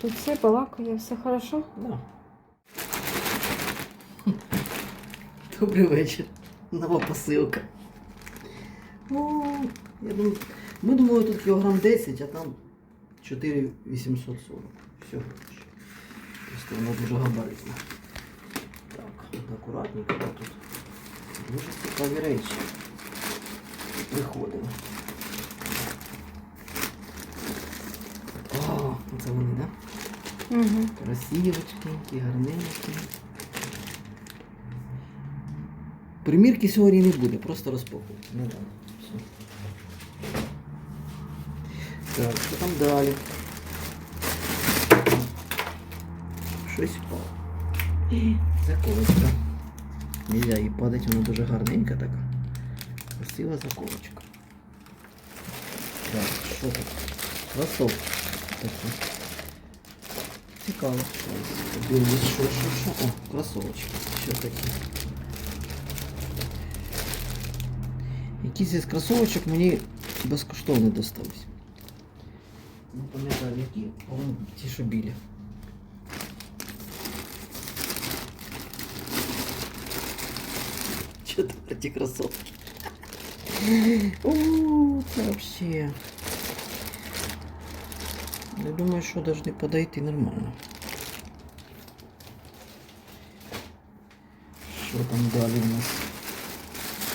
Тут все балакає, все хорошо. Да. Добрий вечір. Нова посилка. О, я думаю, ми думали тут кілограм 10, а там 4,840. Все. Просто воно дуже габаритне. Так, акуратненько тут. Дуже цікаві речі. Приходимо. О, це вони, так? Да? Угу. Красивочки, гарненькі. Примірки сьогодні не буде, просто розпаковка. Ну так, все. Так, що там далі? Щось впало. Заколочка. Нельзя їй падати, вона дуже гарненька така. Красива заколочка. Так, що тут? Кросовки. Цікаво. Дивлюсь, що, що, що. О, кросовочки. Що такі? Якісь із кросовочок мені безкоштовно достались. Не пам'ятаю які, по-моєму, ті, що білі. Що там про ті кросовки? О, це вообще. Я думаю, що должны подойти нормально. Що там далі у нас?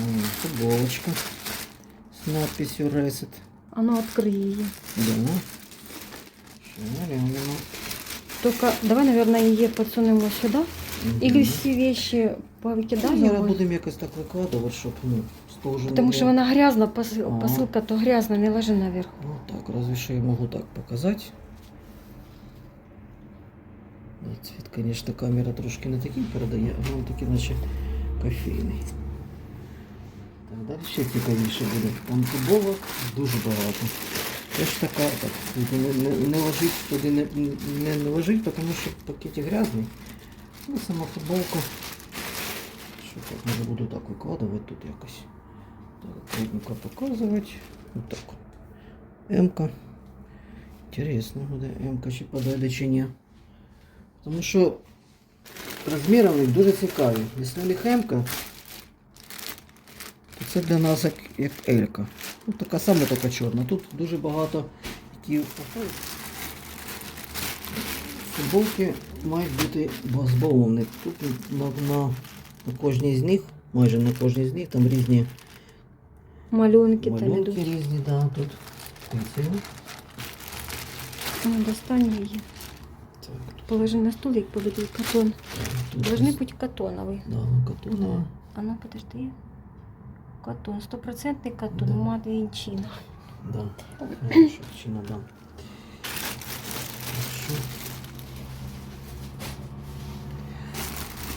М, Футболочка з надписью Reset. А ну открой її. Да. Що глянемо. Только давай, наверное, її подсунемо сюди. Мгм. Или всі вещи Ну, повикидаємо. Зараз будемо якось так викладувати, щоб ну, стол вже Потому що вона грязна, Ага. посилка то грязна, не ложи наверху. Ну так, разве що я можу так показати. Ну, Цвіт, конечно, камера трошки не такий передає, а воно такий, наче кофейний. Так, далі ще цікавіше буде. Там футболок дуже багато. Теж така, так, не, не, не ложить, туди не, не, не ложить, тому що пакеті грязний. Ну, сама футболка. Що так, може буду так викладувати тут якось. Крупненько показувати. Вот так. М-ка. Интересно, буде М-ка чи подойде чи ні. Тому що розміри в них дуже цікаві. Якщо у них М-ка, то це для нас як, як L-ка. Ну, така сама така чорна. Тут дуже багато які футболки мають бути з бавовни. Тут на, на, на кожній з них, майже на кожній з них там різні Малюнки там Малюнки ідуть. різні, да, тут. Птиці. Ну, достань її. Так, Положи на стол, як поведуть катон. тут Должны ось- бути катоновий. Да, катонова. А ну подожди. Катон, стопроцентний катон, Да. мати інчина. Да. Чи. Хорошо.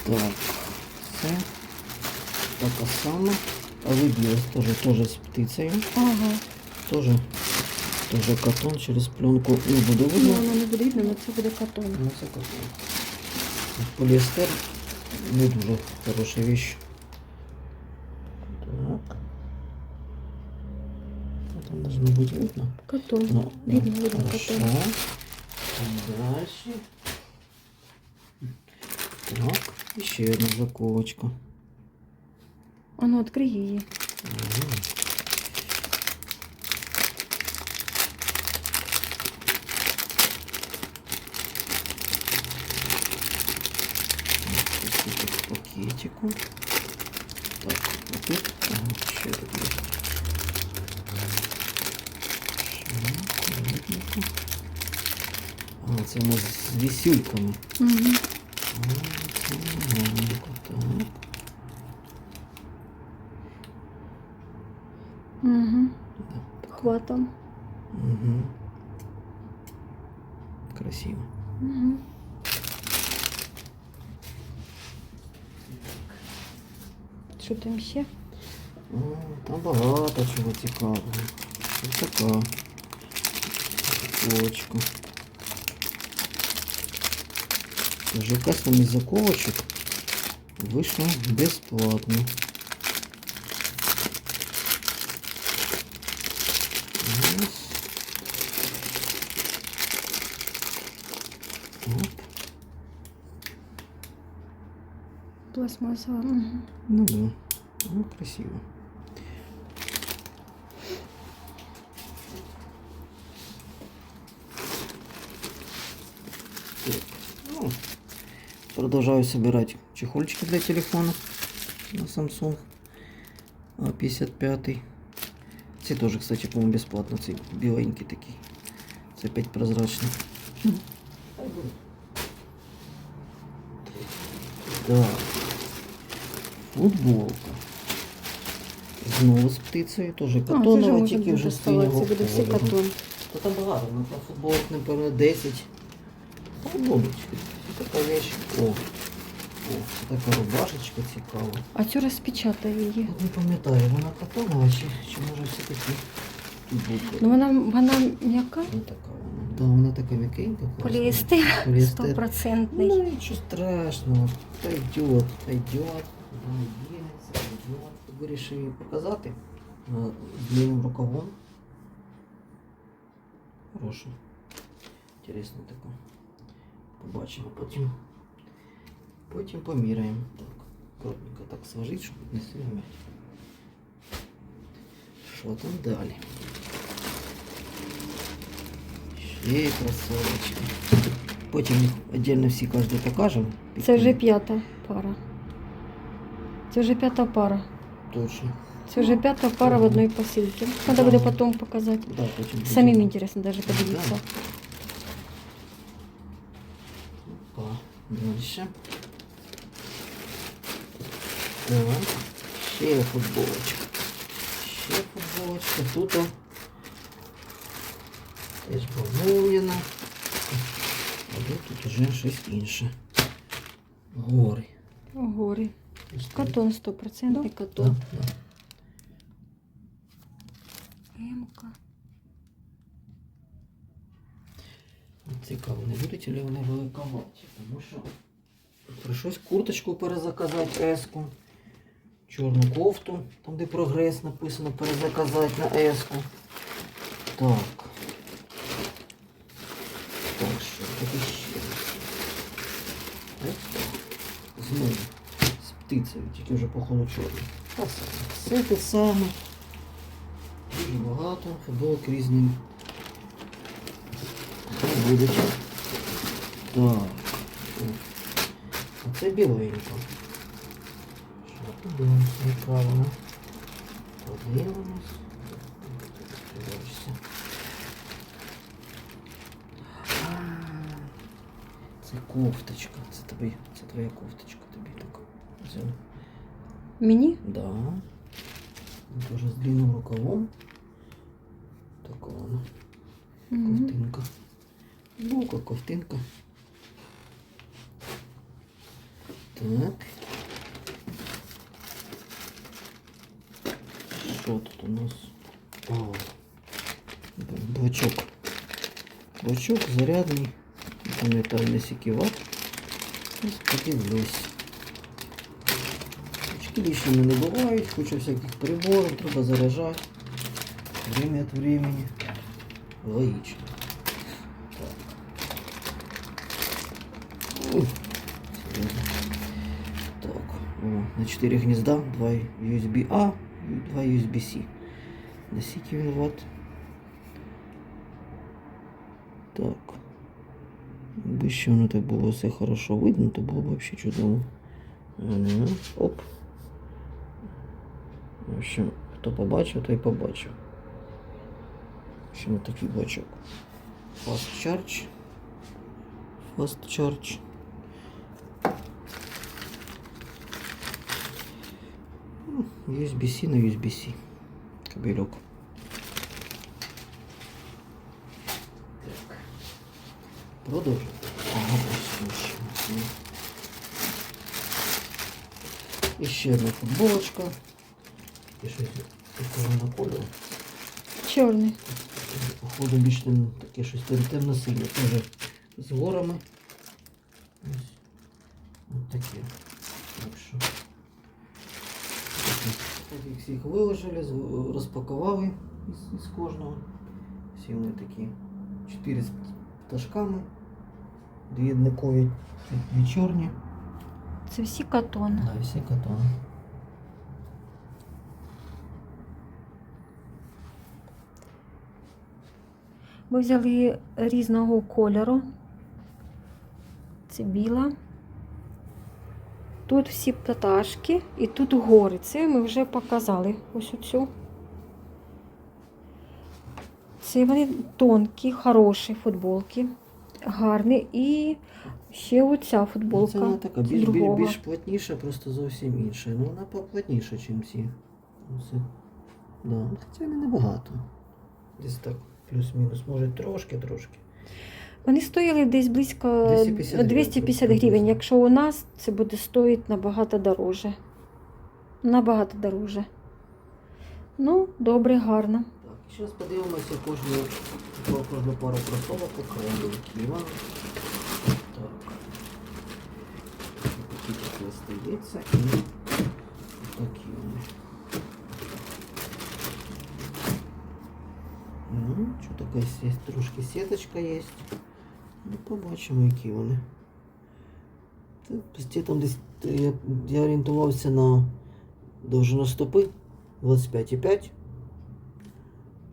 Так, це така сама. А вибілась теж, теж з птицею. Ага. Теж, теж катон через пленку не буде Ну, видно. воно не буде видно, але це буде катон. Ну, це катон. Поліестер не дуже хороша вещь. Так. Там должно быть видно. Катон. Ну, Видно, ну, видно хорошо. катон. Дальше. Так, еще одна заколочка. А ну, відкрий її. Ага. Ось тут в пакетику. Так, а тут ага, ще тут є. Ще, акуратненько. А, це у нас з вісюльками. Угу. А, це гарненько, так. Хватом. Угу. Красиво. Угу. Що там ще? О, там багато чого цікавого. Ось така. Заколочка. Тож якась там із заколочок вийшла безплатно. Пластмасова. Угу. Ну да. Ну, красиво. Ну, продолжаю собирать чехольчики для телефона на Samsung A55. Ці теж, кстати, по-моему, бесплатно. Ці біленький такий. Це опять прозрачний. Так. Футболка. Знову з птицею, теж катонова, тільки вже синього це буде всі кольору. катон. Та там багато, ну там футболок, напевно, 10. Ну, така вещь. О, о, це така рубашечка цікава. А цю розпечатаю її. От не пам'ятаю, вона катонова чи, чи може все-таки тут. Ну вона, вона м'яка, Ну, така вона. Да, вона така м'якенька. класна. поліестер, Поліестер. стопроцентний. Ну, ничего страшного. Пойдет, пойдет. Надеется, пойдет. Вирішив її показати е, з длинним рукавом. Хороше. Інтересно таке. Побачимо потім. Потім поміряємо. Так, аккуратненько так сложить, щоб не сильно м'ять. Що там далі? Ще кросовочки. Потім їх віддільно всі кожен покажемо. Це вже п'ята пара. Це вже п'ята пара. Точно. Це вже п'ята пара в одній посилці. Треба буде потім показати. Да, потім Самим будемо. інтересно даже подивитися. Опа. Дальше. Так. Ще футболочка. Ще футболочка. Тут о, теж бавовняна. А де тут уже щось інше. Гори. Гори. Катон 100% катон. Да, да. Цікаво, не будуть ли вони великоваті, тому що прийшлось курточку перезаказати еску, чорну кофту, там де прогрес написано перезаказати на еску. Так. Так, що тут ще? Знову птицею, тільки вже походу чорний. Та саме. Все те саме. Дуже багато, футболок різні. Не будуть. Так. О. Оце біленько. Що подивимося, яка вона. Подивимось. Подивишся. А, Це кофточка. Це тобі, це твоя кофточка тобі все. Мені? Да. Тоже с длинным рукавом. Такого. вона. Mm -hmm. Ковтинка. Булка, ковтинка. Так. Что тут у нас? А, О, блочок. зарядный. зарядний. Пам'ятаю, не сіківат. Подивлюсь. Очки лишніми не бувають, куча всяких приборів, треба заряджати. Время от времени. Логично. Так. О, на 4 гнізда, 2 USB A і 2 USB C. На скільки він ватт? Так. Якби ще воно так було все хорошо видно, то було б взагалі чудово. Оп. В общем, хто побачив, той побачив. В общем, такий бачок. Fast charge. Fast charge. USB-C на USB-C. Кабельок. Так. Продовжуємо. Ага, ось ще. Ось. І ще одна футболочка. Щось такого на кольору. Чорний. Походу більш таке щось тем- темно-синє, теж з горами. Ось. Ось таке. Так що. Так всіх виложили, розпакували із, із кожного. Всі вони такі. Чотири з пташками. Дві однакові, дві чорні. Це всі катон. Да, всі катони. Ми взяли різного кольору. Це біла. Тут всі пташки і тут гори. Це ми вже показали. Ось оцю. Це вони тонкі, хороші футболки. Гарні. І ще оця футболка. Це вона така більш, більш, більш плотніша, просто зовсім інша. Ну вона поплотніша, ніж ці. Ну, Це, да. Хоча не набагато. Десь так, плюс-мінус. Може трошки-трошки. Вони стояли десь близько 250 250 приблизно. гривень. Якщо у нас це буде стоїти набагато дороже. Набагато дороже. Ну, добре, гарно. Так, і зараз подивимося кожну, кожну пару кросовок окремо, які вам. Так. Такі тут остається і такі вони. Ну, що така є, трошки сіточка є. Ну, побачимо, які вони. Та, Пусті там десь е, я, я орієнтувався на довжину стопи 25,5.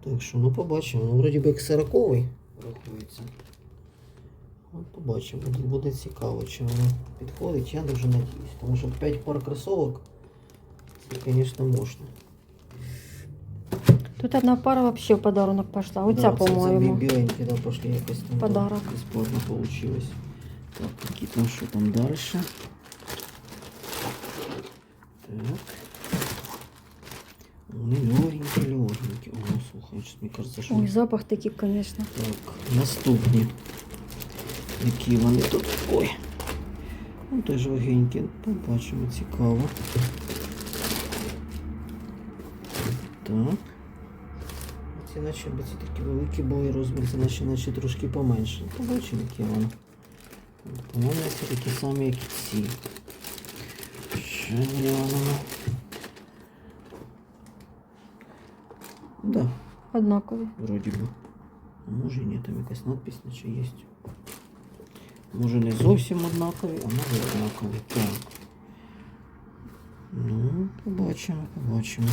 Так що, ну побачимо. Ну, вроді би як 40 рахується. От побачимо, буде, буде цікаво, чи воно підходить, я дуже надіюсь. Тому що 5 пар кросовок, це, звісно, можна. Тут одна пара взагалі в подарунок пішла. Оця, Да, це- це по-моєму. бі- біленькі, да, пошли якось там. да, Подарок. Бесплатно получилось. Так, які там, що там далі? Так. Вони легенькі, легенькі. О, слухай, щось мені кажеться, що... Ой, запах такий, звісно. Так, наступні. Які вони тут. Ой. Ну, теж легенькі. Побачимо, цікаво. Так. Ці наче бо ці такі великі були розмір, це наче, наче трошки поменше. Побачимо, які вони. По-моєму, це такі самі, як ці. Ще глянемо. Да, Однакові. Вроді би. А може і ні, там якась надпись наче є. Може не зовсім однакові, а може однакові. Так. Ну, побачимо, побачимо.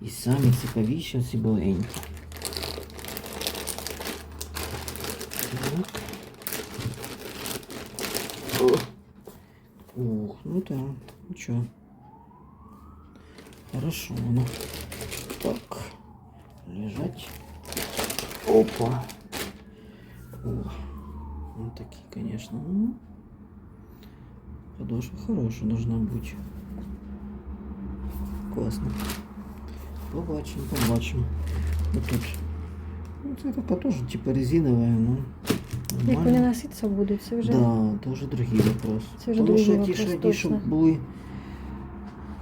І самі цікавіші ці біленькі. Так. О. Ух, ну так, нічого. Хорошо воно. Так. Лежать. Опа. О. Ну такие, конечно. Ну, подошва хорошая должна быть. Классно. Побачим, побачим. Вот тут. Ну, це така теж типа резиновая, ну. Як вони нормально. носитися будуть, це вже. Да, это уже другие вопросы. Це вже Тому що другий ті, що, вопрос, ті, що точно. були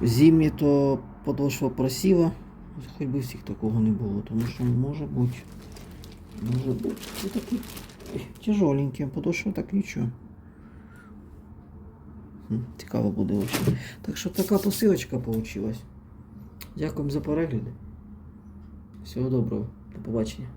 зимні, то подошва просіла. Хоч би всіх такого не було, тому що може бути. Може бути. Це такі ой, тяжоленькі, а подошва так нічого. Хм, Цікаво буде взагалі. Так що така посилочка вийшла. Дякуємо за перегляди. Всього доброго. До побачення.